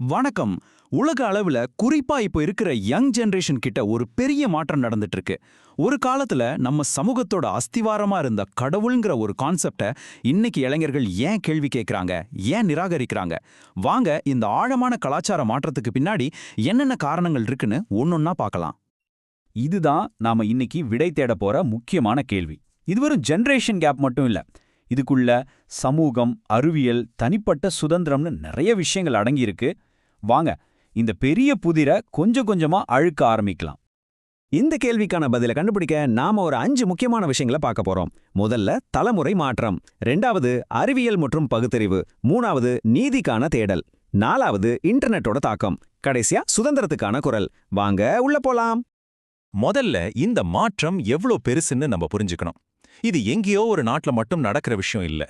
வணக்கம். உலக அளவுல குறிப்பா இப்போ இருக்கிற யங் ஜென்ரேஷன் கிட்ட ஒரு பெரிய மாற்றம் நடந்துட்டு இருக்கு ஒரு காலத்துல நம்ம சமூகத்தோட அஸ்திவாரமா இருந்த கடவுள்ங்கிற ஒரு கான்செப்டை இன்னைக்கு இளைஞர்கள் ஏன் கேள்வி கேட்கறாங்க ஏன் நிராகரிக்கிறாங்க? வாங்க இந்த ஆழமான கலாச்சார மாற்றத்துக்கு பின்னாடி என்னென்ன காரணங்கள் இருக்குன்னு ஒன்னொன்னா பார்க்கலாம் இதுதான் நாம இன்னைக்கு விடை தேட போற முக்கியமான கேள்வி. இது வெறும் ஜெனரேஷன் கேப் மட்டும் இல்ல. இதுக்குள்ள சமூகம் அறிவியல் தனிப்பட்ட சுதந்திரம்னு நிறைய விஷயங்கள் அடங்கியிருக்கு. வாங்க இந்த பெரிய புதிரை கொஞ்சம் கொஞ்சமா அழுக்க ஆரம்பிக்கலாம். இந்த கேள்விக்கான பதிலை கண்டுபிடிக்க நாம ஒரு அஞ்சு முக்கியமான விஷயங்களை பார்க்க போறோம். முதல்ல தலைமுறை மாற்றம். ரெண்டாவது அறிவியல் மற்றும் பகுத்தறிவு. மூணாவது நீதிக்கான தேடல். நாலாவது இன்டர்நெட்டோட தாக்கம். கடைசியா சுதந்திரத்துக்கான குரல். வாங்க உள்ள போலாம். முதல்ல இந்த மாற்றம் எவ்ளோ பெருசுன்னு நம்ம புரிஞ்சுக்கணும். இது எங்கேயோ ஒரு நாட்டுல மட்டும் நடக்கிற விஷயம் இல்ல.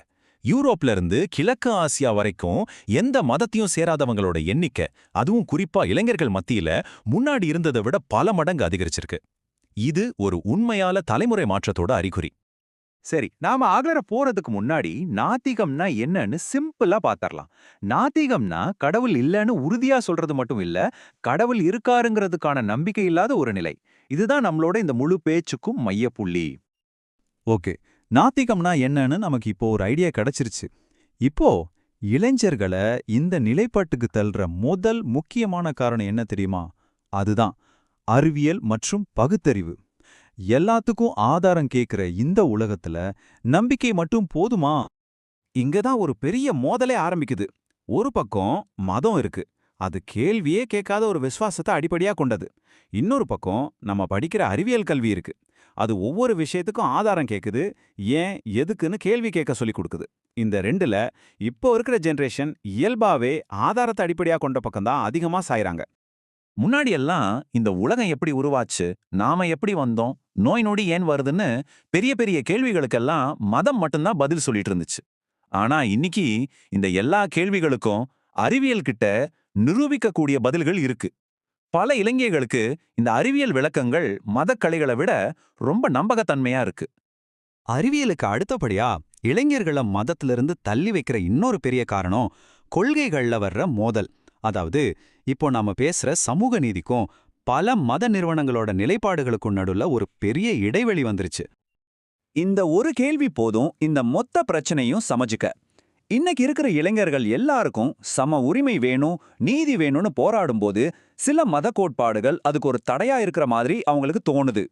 யூரோப்ல இருந்து கிழக்கு ஆசியா வரைக்கும் எந்த மதத்தையும் சேராதவங்களோட எண்ணிக்கை அதுவும் குறிப்பா இளைஞர்கள் மத்தியில முன்னாடி இருந்ததை விட பல மடங்கு அதிகரிச்சிருக்கு. இது ஒரு உண்மையால தலைமுறை மாற்றத்தோட அறிகுறி. சரி நாம ஆகலர போறதுக்கு முன்னாடி நாத்திகம்னா என்னன்னு சிம்பிளா பாத்தரலாம். நாத்திகம்னா கடவுள் இல்லைன்னு உறுதியா சொல்றது மட்டும் இல்ல கடவுள் இருக்காருங்கிறதுக்கான நம்பிக்கை இல்லாத ஒரு நிலை. இதுதான் நம்மளோட இந்த முழு பேச்சுக்கும் மையப்புள்ளி. ஓகே நாத்திகம்னா என்னன்னு நமக்கு இப்போ ஒரு ஐடியா கிடைச்சிருச்சு. இப்போ இளைஞர்களை இந்த நிலைப்பாட்டுக்கு தள்ளுற முதல் முக்கியமான காரணம் என்ன தெரியுமா? அதுதான் அறிவியல் மற்றும் பகுத்தறிவு. எல்லாத்துக்கும் ஆதாரம் கேட்கிற இந்த உலகத்துல நம்பிக்கை மட்டும் போதுமா? இங்க தான் ஒரு பெரிய மோதலே ஆரம்பிக்குது. ஒரு பக்கம் மதம் இருக்கு. அது கேள்வியே கேட்காத ஒரு விசுவாசத்தை அடிப்படையா கொண்டது. இன்னொரு பக்கம் நம்ம படிக்கிற அறிவியல் கல்வி இருக்கு. அது ஒவ்வொரு விஷயத்துக்கும் ஆதாரம் கேக்குது. ஏன்? எதுக்குன்னு கேள்வி கேட்க சொல்லி கொடுக்குது. இந்த ரெண்டுல இப்போ இருக்கிற ஜென்ரேஷன் இயல்பாவே ஆதாரத்தை அடிப்படையா கொண்ட பக்கம்தான் அதிகமா சாயறாங்க. முன்னாடி எல்லாம் இந்த உலகம் எப்படி உருவாச்சு நாம எப்படி வந்தோம் நோய் நொடி ஏன் வருதுன்னு பெரிய பெரிய கேள்விகளுக்கெல்லாம் மதம் மட்டும்தான் பதில் சொல்லிட்டு இருந்துச்சு. ஆனா இன்னைக்கு இந்த எல்லா கேள்விகளுக்கும் அறிவியல் கிட்ட நிரூபிக்கக்கூடிய பதில்கள் இருக்கு. பல இளைஞர்களுக்கு இந்த அறிவியல் விளக்கங்கள் மதக்கலைகளை விட ரொம்ப நம்பகத்தன்மையா இருக்கு. அறிவியலுக்கு அடுத்தபடியா இளைஞர்களை மதத்திலிருந்து தள்ளி வைக்கிற இன்னொரு பெரிய காரணம் கொள்கைகள்ல வர்ற மோதல். அதாவது இப்போ நாம பேசுற சமூக நீதிக்கும் பல மத நிறுவனங்களோட நிலைப்பாடுகளுக்கும் நடுவுல ஒரு பெரிய இடைவெளி வந்துருச்சு. இந்த ஒரு கேள்வி போதும் இந்த மொத்த பிரச்சனையும் சமஜிக்க இன்னைக்கு இருக்கிற இளைஞர்கள் எல்லாருக்கும் சம உரிமை வேணும் நீதி வேணும்னு போராடும்போது சில மத கோட்பாடுகள் அதுக்கு ஒரு தடையா இருக்கிற மாதிரி அவங்களுக்கு தோணுது.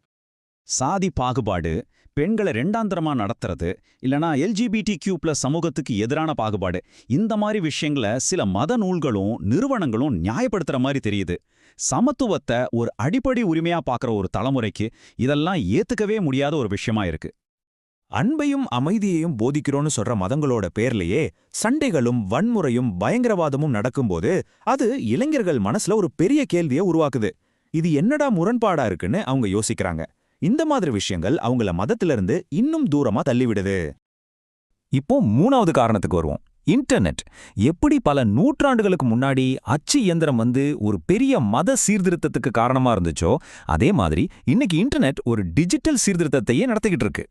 சாதி பாகுபாடு பெண்களை ரெண்டாந்தரமா நடத்துறது இல்லனா எல்ஜிபிடி கியூ பிளஸ் சமூகத்துக்கு எதிரான பாகுபாடு இந்த மாதிரி விஷயங்களை சில மத நூல்களும் நிறுவனங்களும் நியாயப்படுத்துற மாதிரி தெரியுது. சமத்துவத்தை ஒரு அடிப்படை உரிமையா பார்க்குற ஒரு தலைமுறைக்கு இதெல்லாம் ஏத்துக்கவே முடியாத ஒரு விஷயமா இருக்கு. அன்பையும் அமைதியையும் போதிக்கிறோன்னு சொல்ற மதங்களோட பேர்லயே சண்டைகளும் வன்முறையும் பயங்கரவாதமும் நடக்கும்போது அது இளைஞர்கள் மனசுல ஒரு பெரிய கேள்வியை உருவாக்குது. இது என்னடா முரண்பாடா இருக்குன்னு அவங்க யோசிக்கிறாங்க. இந்த மாதிரி விஷயங்கள் அவங்கள மதத்திலிருந்து இன்னும் தூரமா தள்ளிவிடுது. இப்போ மூணாவது காரணத்துக்கு வருவோம். இன்டர்நெட். எப்படி பல நூற்றாண்டுகளுக்கு முன்னாடி அச்சு இயந்திரம் வந்து ஒரு பெரிய மத சீர்திருத்தத்துக்கு காரணமா இருந்துச்சோ அதே மாதிரி இன்னைக்கு இன்டர்நெட் ஒரு டிஜிட்டல் சீர்திருத்தத்தையே நடத்திக்கிட்டு இருக்கு.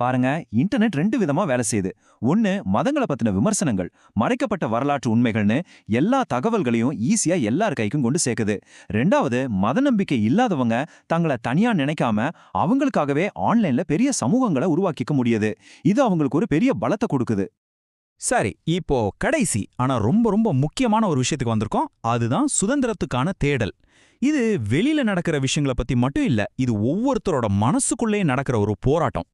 பாருங்க இன்டர்நெட் ரெண்டு விதமா வேலை செய்யுது. ஒன்னு மதங்களை பத்தின விமர்சனங்கள் மறைக்கப்பட்ட வரலாற்று உண்மைகள்னு எல்லா தகவல்களையும் ஈஸியா எல்லார் கைக்கும் கொண்டு சேர்க்குது. ரெண்டாவது மத நம்பிக்கை இல்லாதவங்க தங்களை தனியா நினைக்காம அவங்களுக்காகவே ஆன்லைன்ல பெரிய சமூகங்களை உருவாக்கிக்க முடியுது. இது அவங்களுக்கு ஒரு பெரிய பலத்தை கொடுக்குது. சரி இப்போ கடைசி ஆனா ரொம்ப ரொம்ப முக்கியமான ஒரு விஷயத்துக்கு வந்திருக்கோம். அதுதான் சுதந்திரத்துக்கான தேடல். இது வெளியில நடக்கிற விஷயங்களை பத்தி மட்டும் இல்ல இது ஒவ்வொருத்தரோட மனசுக்குள்ளே நடக்கிற ஒரு போராட்டம்.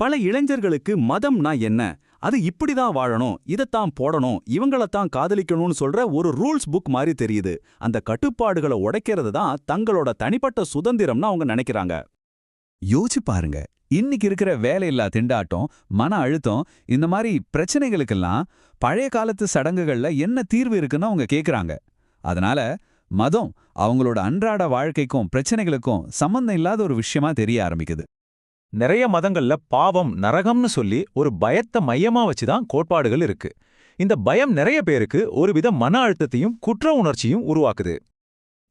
பல இளைஞர்களுக்கு மதம்னா என்ன? அது இப்படிதான் வாழணும் இதைத்தான் போடணும் இவங்களத்தான் காதலிக்கணும்னு சொல்ற ஒரு ரூல்ஸ் புக் மாதிரி தெரியுது. அந்த கட்டுப்பாடுகளை உடைக்கிறது தான் தங்களோட தனிப்பட்ட சுதந்திரம்னு அவங்க நினைக்கிறாங்க. யோசிச்சு பாருங்க. இன்னைக்கு இருக்கிற வேலையில்லா திண்டாட்டம் மன அழுத்தம் இந்த மாதிரி பிரச்சனைகளுக்கெல்லாம் பழைய காலத்து சடங்குகள்ல என்ன தீர்வு இருக்குன்னு அவங்க கேக்குறாங்க. அதனால மதம் அவங்களோட அன்றாட வாழ்க்கைக்கும் பிரச்சனைகளுக்கும் சம்பந்தம் இல்லாத ஒரு விஷயமா தெரிய ஆரம்பிக்குது. நிறைய மதங்கள்ல பாவம் நரகம்னு சொல்லி ஒரு பயத்தை மையமா வச்சுதான் கோட்பாடுகள் இருக்கு. இந்த பயம் நிறைய பேருக்கு ஒருவித மன அழுத்தத்தையும் குற்ற உணர்ச்சியும் உருவாக்குது.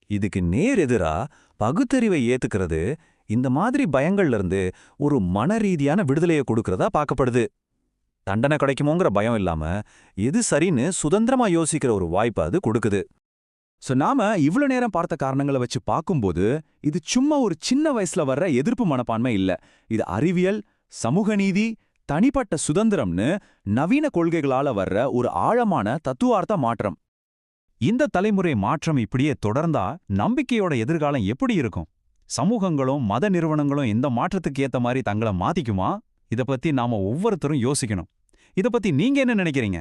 இதுக்கு நேர் எதிரா பகுத்தறிவை ஏத்துக்கிறது இந்த மாதிரி பயங்கள்ல இருந்து ஒரு மன ரீதியான விடுதலையை கொடுக்கறதா பார்க்கப்படுது. தண்டனை கிடைக்குமோங்கிற பயம் இல்லாம எது சரின்னு சுதந்திரமா யோசிக்கிற ஒரு வாய்ப்பு அது கொடுக்குது. சோ நாம இவ்ளோ நேரம் பார்த்த காரணங்களை வச்சு பார்க்கும்போது இது சும்மா ஒரு சின்ன வயசுல வர்ற எதிர்ப்பு மனப்பான்மை இல்ல. இது அறிவியல் சமூக நீதி தனிப்பட்ட சுதந்திரம்னு நவீன கொள்கைகளால வர்ற ஒரு ஆழமான தத்துவார்த்த மாற்றம். இந்த தலைமுறை மாற்றம் இப்படியே தொடர்ந்தா நம்பிக்கையோட எதிர்காலம் எப்படி இருக்கும்? சமூகங்களும் மத நிறுவனங்களும் இந்த மாற்றத்துக்கு ஏத்த மாதிரி தங்களை மாத்திக்குமா? இத பத்தி நாம ஒவ்வொருத்தரும் யோசிக்கணும். இத பத்தி நீங்க என்ன நினைக்கிறீங்க?